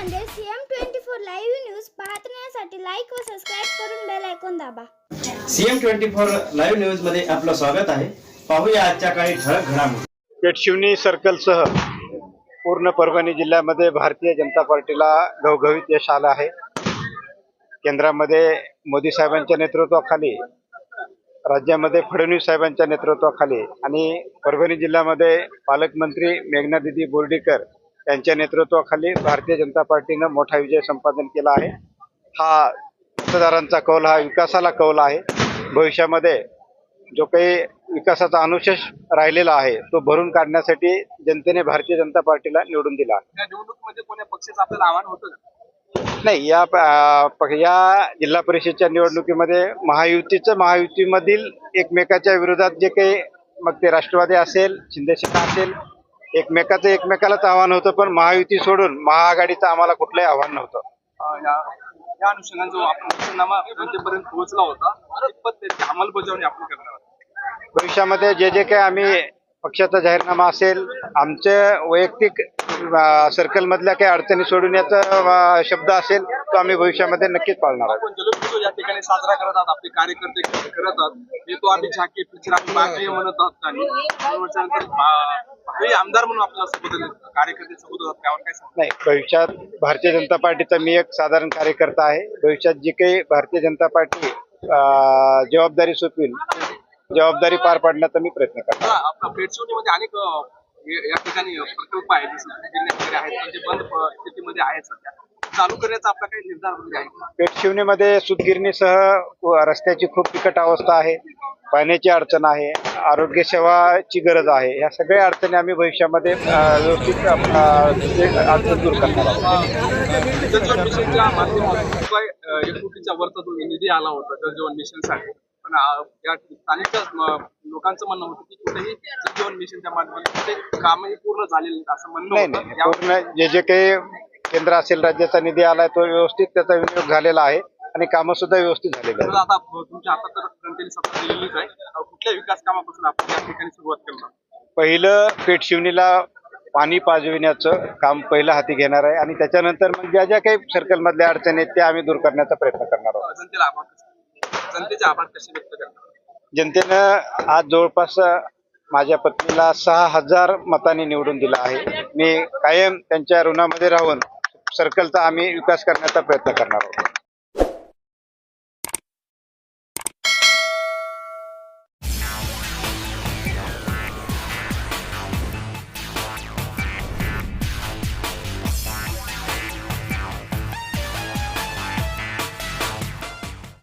Nanded CM twenty four live news पाहण्यासाठी like व subscribe करून बेल ऐकून दाबा. सीएम ट्वेंटी फोर लाईव्ह न्यूजमध्ये आपलं स्वागत आहे. पाहूया आजच्या काही ठळक घडामोडी. पेठशिवनी सर्कलसह पूर्ण परभणी जिल्ह्यामध्ये भारतीय जनता पार्टीला घवघवीत यश आलं आहे. केंद्रामध्ये मोदी साहेबांच्या नेतृत्वाखाली राज्यामध्ये फडणवीस साहेबांच्या नेतृत्वाखाली आणि परभणी जिल्ह्यामध्ये पालकमंत्री मेघनादिदी बोर्डीकर यांच्या नेतृत्वाखाली भारतीय जनता पार्टीनं मोठा विजय संपादन केला आहे. हा मतदारांचा कौल हा विकासाला कौल आहे. भविष्यामध्ये जो काही विकासाचा अनुशेष राहिलेला आहे तो भरून काढण्यासाठी जनतेने भारतीय जनता पार्टीला निवडून दिला. या निवडणुकीमध्ये कोण्या पक्षाचं आपल्याला आव्हान होतं का? नाही या या जिल्हा परिषदच्या निवडणुकीमध्ये महायुतीचं महायुतीमधील एकमेकाच्या विरोधात जे काही मग ते राष्ट्रवादी असेल शिंदेसेना असेल एकमेकाचं एकमेकालाच आव्हान होतं पण महायुती सोडून महाआघाडीचं आम्हाला कुठलंही आव्हान नव्हतं. या अनुषंगाने जो आपण जनतेपर्यंत पोहोचला होता त्याची अंमलबजावणी आपण करणार आहोत. भविष्यामध्ये जे जे काही आम्ही पक्षाचा जाहीरनामा असेल आमचे वैयक्तिक सर्कलमधल्या काही अडचणी सोडवण्याचा शब्द असेल तो आम्ही भविष्यामध्ये नक्कीच पाळणार आहोत. या ठिकाणी साजरा करत आहात आपले कार्यकर्ते आम्ही झाकी म्हणत आहात. आणि आमदार म्हणून आपल्याला सोबत कार्यकर्ते सोबत होतात त्यावर काय सांगता? नाही भविष्यात भारतीय जनता पार्टीचा मी एक साधारण कार्यकर्ता आहे. भविष्यात जी काही भारतीय जनता पार्टी अं, जबाबदारी सोपवेल जबाबदारी पार पाडण्याचा मी प्रयत्न करतो. आता आपल्या अनेक अं, हे- या ठिकाणी प्रकल्प आहेत. जसं वगैरे आहेत म्हणजे बंद स्थितीमध्ये आहेत सध्या. चालू करण्याचा आपला काही निर्धार वगैरे आहे का? पेठशिवणीमध्ये सुतगिरणीसह रस्त्याची खूप बिकट अवस्था आहे. पाण्याची अडचण आहे आरोग्य सेवाची गरज आहे या सगळ्या अडचणी आम्ही भविष्यामध्ये व्यवस्थित ते अडचण दूर करणार आहोत. एक कोटीच्या वरचा जो निधी आला होता जलजीवन मिशनसाठी पण या स्थानिक लोकांचं म्हणणं होतं की कुठेही जलजीवन मिशनच्या माध्यमातून कामही पूर्ण झालेली असं म्हणणं नाही होतं. जे जे काही केंद्र असेल राज्याचा निधी आलाय तो व्यवस्थित त्याचा विनियोग झालेला आहे. आणि कामं सुद्धा व्यवस्थित झालेली तर आहेत आता तुमच्या हातात तर जनतेने सत्ता दिलेलीच आहे. कुठल्या विकास कामापासून आपण या ठिकाणी सुरुवात करणार? पहिलं पाणी पाजविण्याचं काम पहिलं हाती घेणार आहे आणि त्याच्यानंतर मग ज्या ज्या काही सर्कलमधल्या अडचणी आहेत त्या आम्ही दूर करण्याचा प्रयत्न करणार आहोत. जनतेला आभार कसे जनतेचे आभार कसे व्यक्त करणार? जनतेनं आज जवळपास माझ्या पत्नीला सहा हजार मतांनी निवडून दिला आहे. मी कायम त्यांच्या ऋणामध्ये राहून सर्कलचा आम्ही विकास करण्याचा प्रयत्न करणार आहोत.